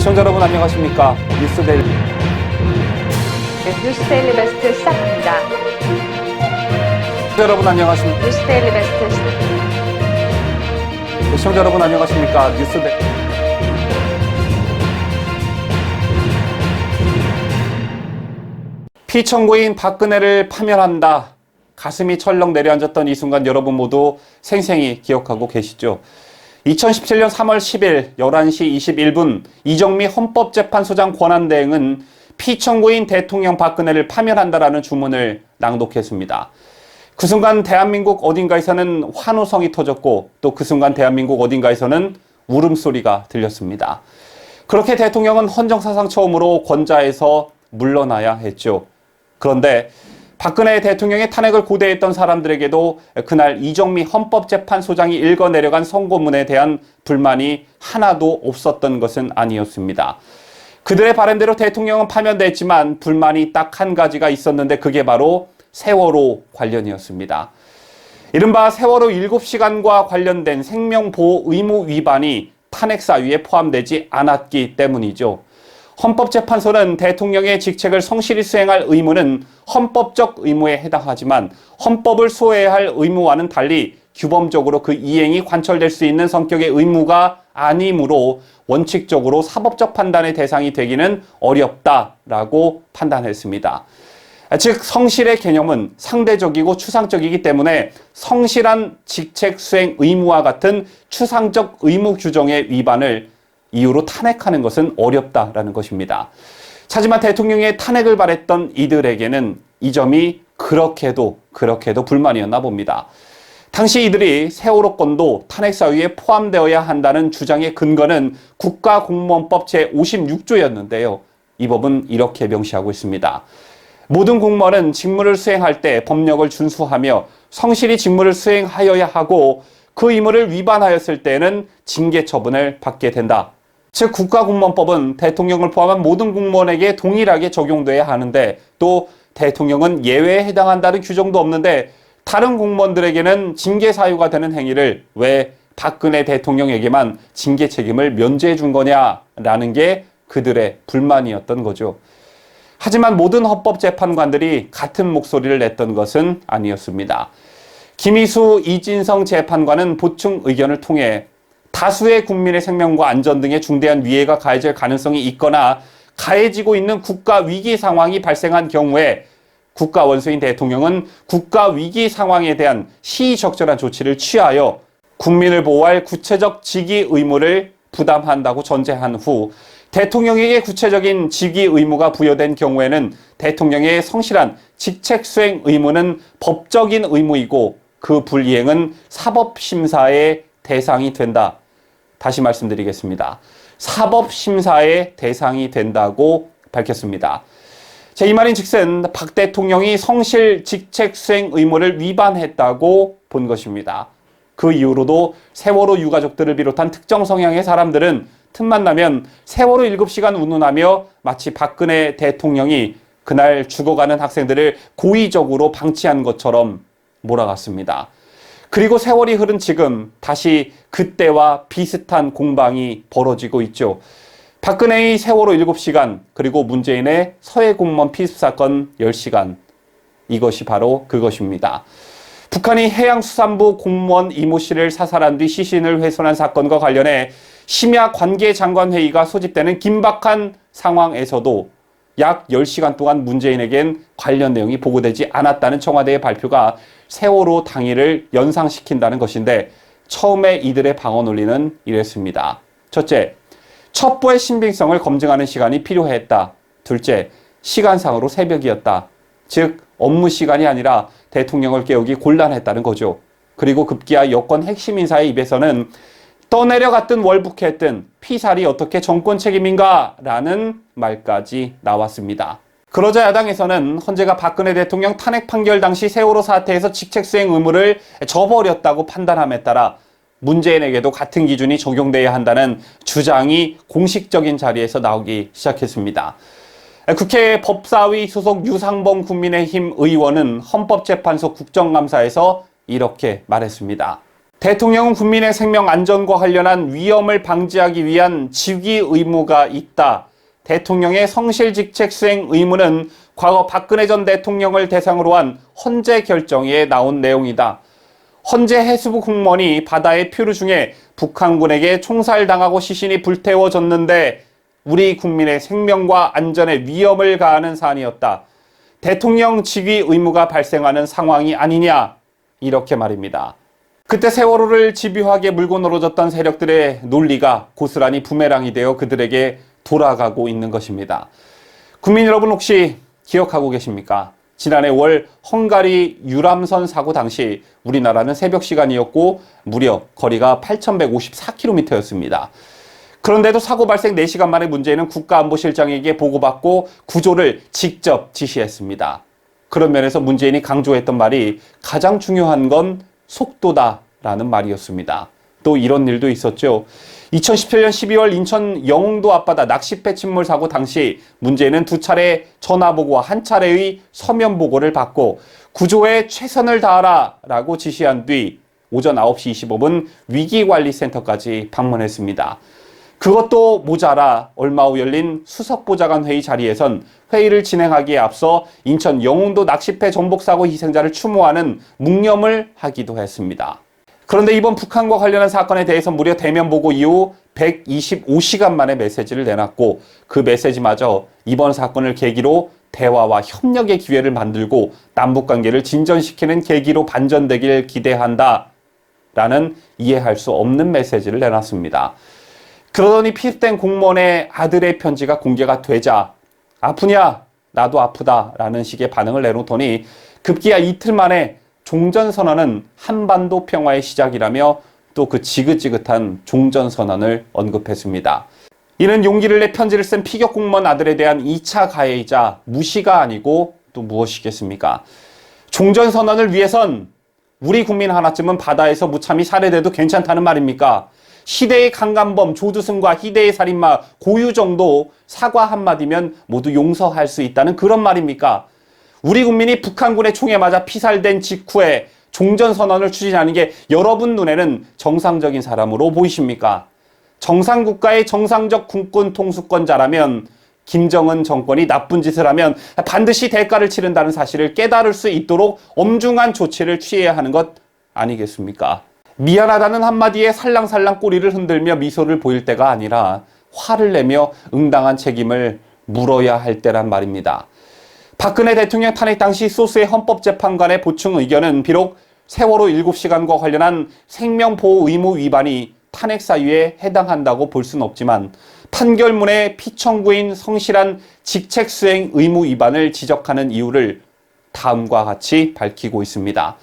시청자 여러분 안녕하십니까? 뉴스 데일리 네, 뉴스 데일리 베스트 시작합니다. 시청자 여러분 안녕하십니까? 뉴스 데일리 베스트 시- 시청자 여러분 안녕하십니까? 뉴스데 피청구인 박근혜를 파면한다. 가슴이 철렁 내려앉았던 이 순간 여러분 모두 생생히 기억하고 계시죠? 2017년 3월 10일 11시 21분 이정미 헌법재판소장 권한대행은 피청구인 대통령 박근혜를 파면한다라는 주문을 낭독했습니다. 그 순간 대한민국 어딘가에서는 환호성이 터졌고 또 그 순간 대한민국 어딘가에서는 울음소리가 들렸습니다. 그렇게 대통령은 헌정사상 처음으로 권좌에서 물러나야 했죠. 그런데 박근혜 대통령의 탄핵을 고대했던 사람들에게도 그날 이정미 헌법재판소장이 읽어 내려간 선고문에 대한 불만이 하나도 없었던 것은 아니었습니다. 그들의 바람대로 대통령은 파면됐지만 불만이 딱 한 가지가 있었는데 그게 바로 세월호 관련이었습니다. 이른바 세월호 7시간과 관련된 생명보호 의무 위반이 탄핵 사유에 포함되지 않았기 때문이죠. 헌법재판소는 대통령의 직책을 성실히 수행할 의무는 헌법적 의무에 해당하지만 헌법을 소해야 할 의무와는 달리 규범적으로 그 이행이 관철될 수 있는 성격의 의무가 아니므로 원칙적으로 사법적 판단의 대상이 되기는 어렵다라고 판단했습니다. 즉 성실의 개념은 상대적이고 추상적이기 때문에 성실한 직책 수행 의무와 같은 추상적 의무 규정의 위반을 이유로 탄핵하는 것은 어렵다라는 것입니다. 하지만 대통령의 탄핵을 바랬던 이들에게는 이 점이 그렇게도 그렇게도 불만이었나 봅니다. 당시 이들이 세월호 건도 탄핵 사유에 포함되어야 한다는 주장의 근거는 국가공무원법 제56조였는데요. 이 법은 이렇게 명시하고 있습니다. 모든 공무원은 직무를 수행할 때 법령을 준수하며 성실히 직무를 수행하여야 하고 그 의무를 위반하였을 때는 징계 처분을 받게 된다. 즉 국가공무원법은 대통령을 포함한 모든 공무원에게 동일하게 적용돼야 하는데 또 대통령은 예외에 해당한다는 규정도 없는데 다른 공무원들에게는 징계 사유가 되는 행위를 왜 박근혜 대통령에게만 징계 책임을 면제해 준 거냐라는 게 그들의 불만이었던 거죠. 하지만 모든 헌법재판관들이 같은 목소리를 냈던 것은 아니었습니다. 김희수, 이진성 재판관은 보충 의견을 통해 다수의 국민의 생명과 안전 등의 중대한 위해가 가해질 가능성이 있거나 가해지고 있는 국가 위기 상황이 발생한 경우에 국가 원수인 대통령은 국가 위기 상황에 대한 시의적절한 조치를 취하여 국민을 보호할 구체적 직위 의무를 부담한다고 전제한 후 대통령에게 구체적인 직위 의무가 부여된 경우에는 대통령의 성실한 직책 수행 의무는 법적인 의무이고 그 불이행은 사법 심사의 대상이 된다. 다시 말씀드리겠습니다. 사법심사의 대상이 된다고 밝혔습니다. 제이 말인 즉슨 박 대통령이 성실 직책 수행 의무를 위반했다고 본 것입니다. 그 이후로도 세월호 유가족들을 비롯한 특정 성향의 사람들은 틈만 나면 세월호 7시간 운운하며 마치 박근혜 대통령이 그날 죽어가는 학생들을 고의적으로 방치한 것처럼 몰아갔습니다. 그리고 세월이 흐른 지금 다시 그때와 비슷한 공방이 벌어지고 있죠. 박근혜의 세월호 7시간 그리고 문재인의 서해 공무원 피습 사건 10시간 이것이 바로 그것입니다. 북한이 해양수산부 공무원 이모 씨를 사살한 뒤 시신을 훼손한 사건과 관련해 심야 관계장관회의가 소집되는 긴박한 상황에서도 약 10시간 동안 문재인에겐 관련 내용이 보고되지 않았다는 청와대의 발표가 세월호 당일을 연상시킨다는 것인데 처음에 이들의 방어 논리는 이랬습니다. 첫째, 첩보의 신빙성을 검증하는 시간이 필요했다. 둘째, 시간상으로 새벽이었다. 즉, 업무 시간이 아니라 대통령을 깨우기 곤란했다는 거죠. 그리고 급기야 여권 핵심 인사의 입에서는 떠내려갔든 월북했든 피살이 어떻게 정권 책임인가? 라는 말까지 나왔습니다. 그러자 야당에서는 헌재가 박근혜 대통령 탄핵 판결 당시 세월호 사태에서 직책 수행 의무를 저버렸다고 판단함에 따라 문재인에게도 같은 기준이 적용돼야 한다는 주장이 공식적인 자리에서 나오기 시작했습니다. 국회 법사위 소속 유상범 국민의힘 의원은 헌법재판소 국정감사에서 이렇게 말했습니다. 대통령은 국민의 생명 안전과 관련한 위험을 방지하기 위한 직위 의무가 있다. 대통령의 성실 직책 수행 의무는 과거 박근혜 전 대통령을 대상으로 한 헌재 결정에 나온 내용이다. 헌재 해수부 공무원이 바다의 표류 중에 북한군에게 총살당하고 시신이 불태워졌는데 우리 국민의 생명과 안전에 위험을 가하는 사안이었다. 대통령 직위 의무가 발생하는 상황이 아니냐 이렇게 말입니다. 그때 세월호를 집요하게 물고 늘어졌던 세력들의 논리가 고스란히 부메랑이 되어 그들에게 돌아가고 있는 것입니다. 국민 여러분 혹시 기억하고 계십니까? 지난해 월 헝가리 유람선 사고 당시 우리나라는 새벽 시간이었고 무려 거리가 8,154km였습니다. 그런데도 사고 발생 4시간 만에 문제는 국가안보실장에게 보고받고 구조를 직접 지시했습니다. 그런 면에서 문재인이 강조했던 말이 가장 중요한 건 속도다라는 말이었습니다. 또 이런 일도 있었죠. 2017년 12월 인천 영흥도 앞바다 낚시배 침몰 사고 당시 문제는 두 차례 전화 보고와 한 차례의 서면 보고를 받고 구조에 최선을 다하라 라고 지시한 뒤 오전 9시 25분 위기관리센터까지 방문했습니다. 그것도 모자라 얼마 후 열린 수석보좌관 회의 자리에선 회의를 진행하기에 앞서 인천 영흥도 낚시배 전복사고 희생자를 추모하는 묵념을 하기도 했습니다. 그런데 이번 북한과 관련한 사건에 대해서 무려 대면 보고 이후 125시간 만에 메시지를 내놨고 그 메시지마저 이번 사건을 계기로 대화와 협력의 기회를 만들고 남북 관계를 진전시키는 계기로 반전되길 기대한다. 라는 이해할 수 없는 메시지를 내놨습니다. 그러더니 피습된 공무원의 아들의 편지가 공개가 되자 아프냐? 나도 아프다. 라는 식의 반응을 내놓더니 급기야 이틀 만에 종전선언은 한반도 평화의 시작이라며 또 그 지긋지긋한 종전선언을 언급했습니다. 이는 용기를 내 편지를 쓴 피격 공무원 아들에 대한 2차 가해이자 무시가 아니고 또 무엇이겠습니까? 종전선언을 위해선 우리 국민 하나쯤은 바다에서 무참히 살해돼도 괜찮다는 말입니까? 시대의 강간범 조두승과 희대의 살인마 고유정도 사과 한마디면 모두 용서할 수 있다는 그런 말입니까? 우리 국민이 북한군의 총에 맞아 피살된 직후에 종전선언을 추진하는 게 여러분 눈에는 정상적인 사람으로 보이십니까? 정상 국가의 정상적 군권 통수권자라면 김정은 정권이 나쁜 짓을 하면 반드시 대가를 치른다는 사실을 깨달을 수 있도록 엄중한 조치를 취해야 하는 것 아니겠습니까? 미안하다는 한마디에 살랑살랑 꼬리를 흔들며 미소를 보일 때가 아니라 화를 내며 응당한 책임을 물어야 할 때란 말입니다. 박근혜 대통령 탄핵 당시 소스의 헌법재판관의 보충 의견은 비록 세월호 7시간과 관련한 생명보호 의무 위반이 탄핵 사유에 해당한다고 볼 수는 없지만 판결문에 피청구인 성실한 직책 수행 의무 위반을 지적하는 이유를 다음과 같이 밝히고 있습니다.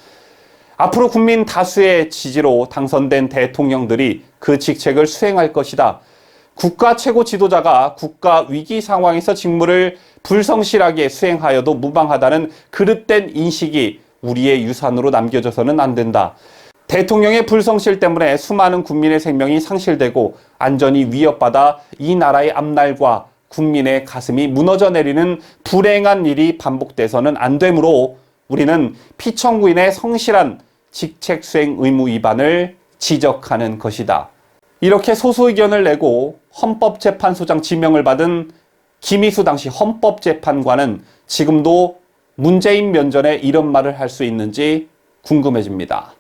앞으로 국민 다수의 지지로 당선된 대통령들이 그 직책을 수행할 것이다. 국가 최고 지도자가 국가 위기 상황에서 직무를 불성실하게 수행하여도 무방하다는 그릇된 인식이 우리의 유산으로 남겨져서는 안 된다. 대통령의 불성실 때문에 수많은 국민의 생명이 상실되고 안전이 위협받아 이 나라의 앞날과 국민의 가슴이 무너져 내리는 불행한 일이 반복돼서는 안 되므로 우리는 피청구인의 성실한 직책 수행 의무 위반을 지적하는 것이다. 이렇게 소수 의견을 내고 헌법재판소장 지명을 받은 김희수 당시 헌법재판관은 지금도 문재인 면전에 이런 말을 할 수 있는지 궁금해집니다.